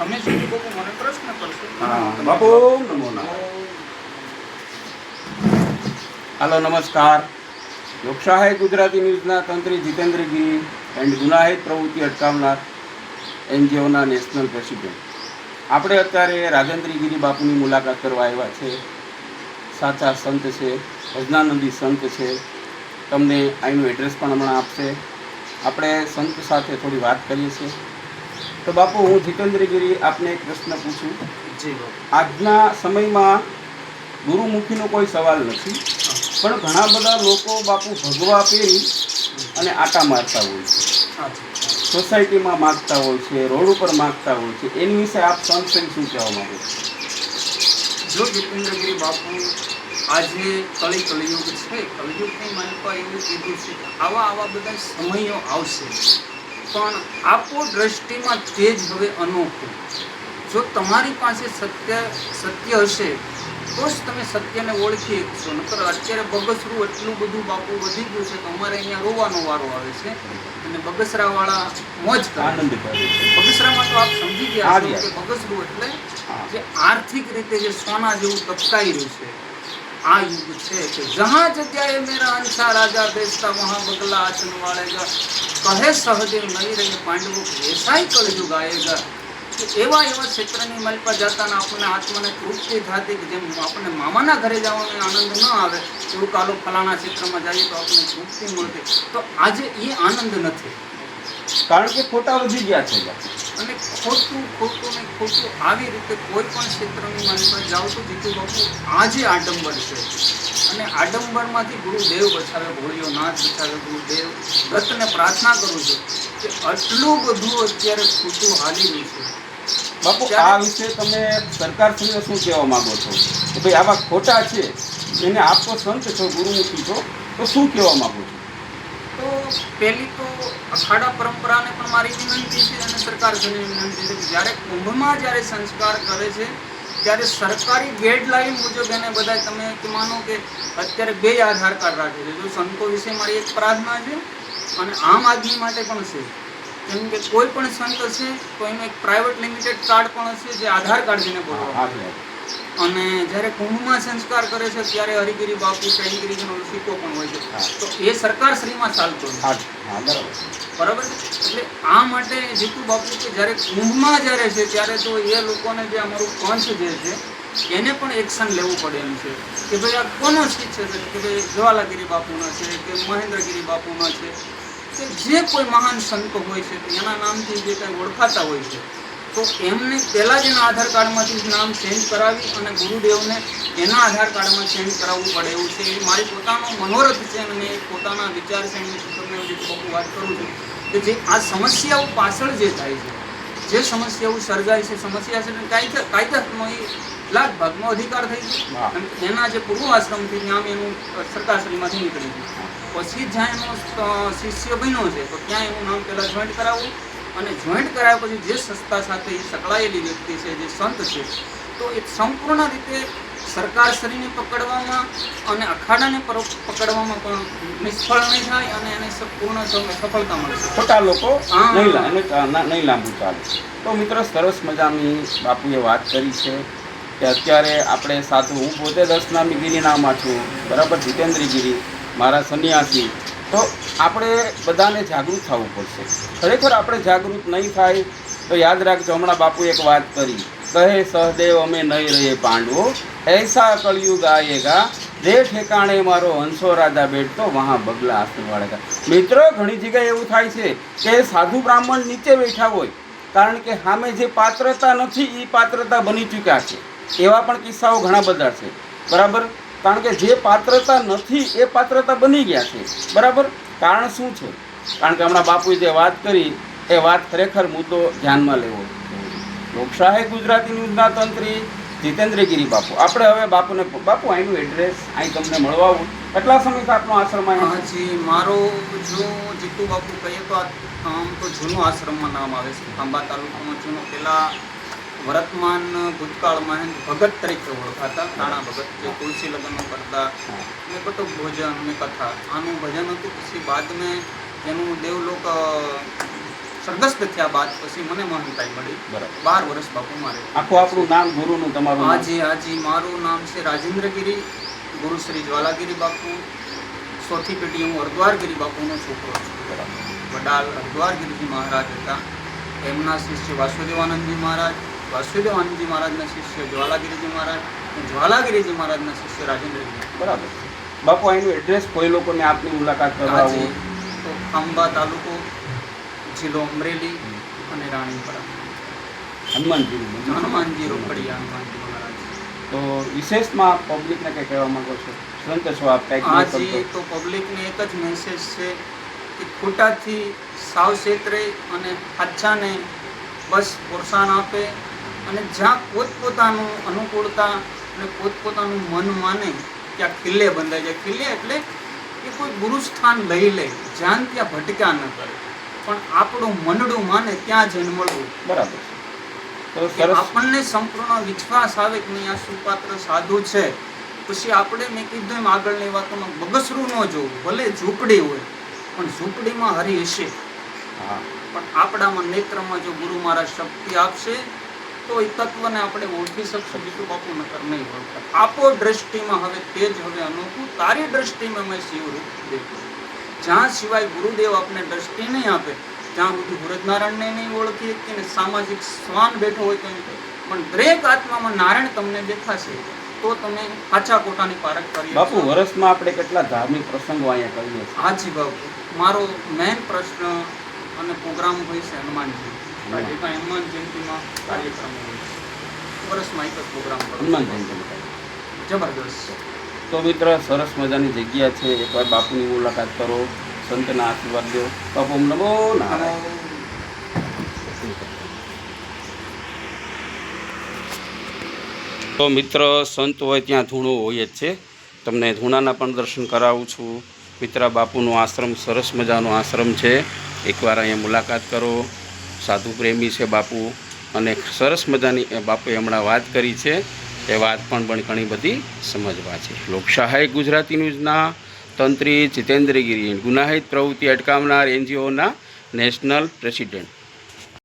તમે હાલો, નમસ્કાર. લોકશાહી ગુજરાતી ન્યૂઝના તંત્રી જીતેન્દ્રગીરી એન્ડ ગુનાહિત પ્રવૃત્તિ અટકાવનાર એનજીઓના નેશનલ પ્રેસિડેન્ટ. આપણે અત્યારે રાજેન્દ્રગીરી બાપુની મુલાકાત કરવા આવ્યા છે. સાચા સંત છે ભજનાનંદી સંત છે. તમને અહીંનું એડ્રેસ પણ હમણાં આપશે. આપણે સંત સાથે થોડી વાત કરીએ છીએ. તો બાપુ હું જીતેન્દ્રગીરી આપને એક પ્રશ્ન પૂછું. જી. આજના સમયમાં ગુરુમુખીનો કોઈ સવાલ નથી પણ ઘણા બધા લોકો બાપુ ભગવા પહેરી અને આટા મારતા હોય છે. સોસાયટીમાં માગતા હોય છે રોડ ઉપર માગતા હોય છે. એની વિશે આપ સંત શું કહેવા માંગો છો? જો જીતેન્દ્રગીરી બાપુ આજે કળી કલયુગ છે કલયુગની માનપા એવું કીધું છે આવા આવા બધા સમયો આવશે. પણ આપો દ્રષ્ટિમાં તે જ હવે અનોખું. જો તમારી પાસે સત્ય સત્ય હશે તો જ તમે સત્યને ઓળખી શકશો. નકર અત્યારે બગસરું એટલું બધું બાપુ વધી ગયું છે કે અમારે અહીંયા રોવાનો વારો આવે છે અને બગસરાવાળા મોજ આનંદ બગસરામાં તો આપ સમજી ગયા છો કે બગસરું એટલે. જે આર્થિક રીતે જે સોના જેવું ટપકાઈ રહ્યું છે આ યુગ છે કે જહાં જગ્યાએ મેરા અંશા રાજા બેસતા વહાં બગલા આચન વાળેગા. કહે સહદેવ નહીં રહે પાંડવો એસાઈ કળયુગ આયેગા. કે એવા એવા ક્ષેત્રની મલપા જતા ને આપણને આત્માને તૃપ્તિ થતી કે જેમ આપણને મામાના ઘરે જવાનો આનંદ ન આવે, એવું કાલો ફલાણા ક્ષેત્રમાં જઈએ તો આપણને તૃપ્તિ મળતી તો આજે એ આનંદ નથી. કારણ કે ખોટા વધી ગયા છે. અને ખોટું ખોટું ને ખોટું આવી રીતે કોઈ પણ ક્ષેત્રની માનતા જાઓ તો જીતુ બાપુ આજે આડંબર છે. અને આડંબરમાંથી ગુરુદેવ બચાવે ભોળિયો નાથ બચાવે ગુરુદેવ દત્તને પ્રાર્થના કરું છું કે આટલું બધું અત્યારે ખોટું હાલી રહ્યું છે. બાપુ આ વિશે તમે સરકાર સરકારશ્રીને શું કહેવા માંગો છો? કે ભાઈ આવા ખોટા છે એને આપો સંત છો ગુરુમુખી છો તો શું કહેવા માંગો છો? તો પહેલી તો અખાડા પરંપરાને પણ મારી વિનંતી છે અને સરકારશ્રીને વિનંતી છે કે જ્યારે કુંભમાં જ્યારે સંસ્કાર કરે છે, ત્યારે સરકારી ગાઈડલાઈન મુજબ એને બધા તમે માનો કે અત્યારે બે આધાર કાર્ડ રાખે છે. જો સંતો વિશે મારી એક પ્રાર્થના છે અને આમ આદમી માટે પણ છે. કેમ કે કોઈ પણ સંત છે, તો એનું એક પ્રાઇવેટ લિમિટેડ કાર્ડ પણ હશે જે આધાર કાર્ડ જેને બોલવા અને જ્યારે કુંભમાં સંસ્કાર કરે છે ત્યારે હરિગીરી બાપુ શૈલગીરીનો સિક્કો પણ હોય છે. તો એ સરકાર શ્રીમાં ચાલતો બરાબર? એટલે આ માટે જીતુ બાપુ કે જ્યારે કુંભમાં જ્યારે છે ત્યારે તો એ લોકોને જે અમારું પંચ જે છે એને પણ એક્શન લેવું પડે એમ છે. કે ભાઈ આ કોનો સ્કીચ છે? કે ભાઈ જ્વાલાગીરી બાપુનો છે કે મહેન્દ્રગીરી બાપુનો છે? કે જે કોઈ મહાન સંતો હોય છે એના નામથી જે કંઈ ઓળખાતા હોય છે તો એમને પહેલાં જ એના આધાર કાર્ડમાંથી નામ ચેન્જ કરાવી અને ગુરુદેવને એના આધાર કાર્ડમાં ચેન્જ કરાવવું પડે એવું છે. એ મારી પોતાનો મનોરથ છે અને પોતાના વિચાર છે એમની જે બહુ વાત કરું છું. કે જે આ સમસ્યાઓ પાછળ જે થાય છે જે સમસ્યાઓ સર્જાય છે સમસ્યા છે ને કાયદા કાયદાનો એ લાખ ભાગનો અધિકાર થઈ ગયો. અને એના જે પૂર્વ આશ્રમથી નામ એનું સરકારશ્રીમાંથી નીકળી ગયું પછી જ્યાં એનો શિષ્ય બન્યો છે તો ત્યાં એનું નામ પહેલાં જોઈન્ટ કરાવવું અને જોઈન્ટ કરાયા પછી જે સંસ્થા સાથે એ સંકળાયેલી વ્યક્તિ છે જે સંત છે તો એ સંપૂર્ણ રીતે સરકારશ્રીને પકડવામાં અને અખાડાને પકડવામાં પણ નિષ્ફળ નહીં થાય અને એને પૂર્ણ સફળતા મળશે ખોટા લોકો નહીં લાંબુ ચાલે. તો મિત્રો સરસ મજાની બાપુએ વાત કરી છે કે અત્યારે આપણે સાધુ હું પોતે દસનામી ગિરિનામાં છું બરાબર જીતેન્દ્રગીરી મારા સન્યાસી તો આપણે બધાને જાગૃત થવું પડશે. ખરેખર આપણે જાગૃત નહીં થાય, તો યાદ રાખજો, હમણાં બાપુ એક વાત કરી. કહે, સહદેવ, અમે નહીં રહીએ પાંડવો. એસા કળિયુગ આયેગા. જે ઠેકાણે મારો હંસો રાજા બેઠતો, વહા બગલા આસન વાળેગા મિત્રો, ઘણી જગ્યાએ એવું થાય છે કે સાધુ બ્રાહ્મણ નીચે બેઠા હોય, કારણ કે સામે જે પાત્રતા નથી એ પાત્રતા બની ચૂક્યા છે. એવા પણ કિસ્સાઓ ઘણા બધા છે. બરાબર? કારણ કે જે પાત્રતા નથી, એ પાત્રતા બની ગયા છે. બરાબર? કારણ શું છે? કારણ કે હમણાં બાપુએ જે વાત કરી, એ વાત ખરેખર મુદ્દો ધ્યાનમાં લેવો. લોકશાહી ગુજરાતી ન્યૂઝના તંત્રી જીતેન્દ્રગીરી બાપુ. આપણે હવે બાપુને બાપુ અહીંનું એડ્રેસ અહીં તમને મળવા કેટલા સમયથી આપનો આશ્રમ હાજી મારો જો જીતુ બાપુ કહીએ તો આમ તો જૂનો આશ્રમમાં નામ આવે છે. ખાંભા તાલુકામાં જૂનો, પેલા વર્તમાન ભૂતકાળમાં ભગત તરીકે ઓળખાતા રાણા ભગત જે તુલસી લગ્નો કરતા ને કટુક ભોજન ને કથા. આનું ભજન હતું પછી બાદ મેં એનું દેવલોક સ્વર્ગસ્થ થયા બાદ પછી મને મહંતાઈ મળી. બાર વર્ષ બાપુ મારે આખું આપણું નામ ગુરુનું તમારું? હાજી હાજી. મારું નામ છે રાજેન્દ્રગીરી ગુરુ શ્રી જ્વાલાગીરી બાપુ. ચોથી પેઢી હું હરદ્વારગીરી બાપુનો છોકરો છું. વડાલ હરદ્વારગીરીજી મહારાજ હતા. એમના શિષ્ય વાસુદેવાનંદજી મહારાજ. વાસુદેવાનંદજી મહારાજના શિષ્ય જ્વાલાગીરીજી મહારાજ જ્વાલાગીરીજી મહારાજના શિષ્ય રાજેન્દ્રજી. બરાબર બાપુ અહીંનું એડ્રેસ કોઈ લોકોને આપની મુલાકાત કરવા હાજી તો ખાંભા તાલુકો જિલ્લો અમરેલી અને રાણીપરા. હનુમાનજી હનુમાનજી રોકડિયા હનુમાનજી મહારાજ. તો વિશેષમાં પબ્લિકને કંઈ કહેવા માંગો છો? સંત છો આપ નહીં તો પબ્લિકને એક જ મેસેજ છે કે ખોટાથી સાવચેત રહે અને સાચાને બસ પ્રોત્સાહન આપે અને જ્યાં પોતપોતાનું અનુકૂળતા અને પોતપોતાનું મન માને ત્યાં કિલ્લે બંધાય જાય કિલ્લે એટલે એ કોઈ ગુરુ સ્થાન લઈ લે જ્યાં ત્યાં ભટક્યા ન કરે. પણ આપણું મનડું માને ત્યાં જઈને મળવું. બરાબર. છે આપણને સંપૂર્ણ વિશ્વાસ આવે કે નહીં આ સુપાત્ર સાધુ છે. પછી આપણે મેં કીધું એમ આગળની વાતોમાં બગસરું ન જોવું ભલે ઝૂંપડી હોય પણ ઝૂંપડીમાં હરી હશે. પણ આપણામાં નેત્રમાં જો ગુરુ મારા શક્તિ આપશે તો એ તત્વને આપણે ઓળખી શકશું બીજું બાપુ નકર નહીં ઓળખતા આપો દ્રષ્ટિમાં હવે તેજ હવે અનુકૂળ તારી દ્રષ્ટિમાં મેં શિવરૂપ દેખ્યું. જ્યાં સિવાય ગુરુદેવ આપણે દ્રષ્ટિ નહીં આપે ત્યાં સુધી ગુરજનારાયણને નહીં ઓળખી શકીએ સામાજિક સ્વાન બેઠો હોય તો પણ દરેક આત્મામાં નારાયણ તમને દેખાશે તો તમે આછા કોટાની પારખ કરી બાપુ વર્ષમાં આપણે કેટલા ધાર્મિક પ્રસંગો અહીંયા કરીએ હાજી બાપુ. મારો મેન પ્રશ્ન અને પ્રોગ્રામ હોય છે હનુમાનજી આજે હનુમાન જયંતિમાં કાર્યક્રમ હોય છે. વર્ષમાં એક જ પ્રોગ્રામ હનુમાન જયંતિનો જબરદસ્ત તો મિત્ર સરસ મજાની જગ્યા છે. એકવાર બાપુની મુલાકાત કરો. સંતના આશીર્વાદ લો. બાપુ નમો નારાયણ. તો મિત્ર સંત હોય ત્યાં ધૂણો હોય જ છે. તમને ધૂણાના પણ દર્શન કરાવું છું. મિત્ર બાપુનો આશ્રમ સરસ મજાનો આશ્રમ છે. એકવાર અહીંયા મુલાકાત કરો. સાધુ પ્રેમી છે બાપુ અને સરસ મજાની બાપુએ હમણાં વાત કરી છે. એ વાત પણ પણ ઘણી બધી સમજવા છે. લોકશાહી ગુજરાતી ન્યૂઝના તંત્રી જીતેન્દ્રગીરી ગુનાહિત પ્રવૃત્તિ અટકાવનાર એનજીઓના નેશનલ પ્રેસિડેન્ટ.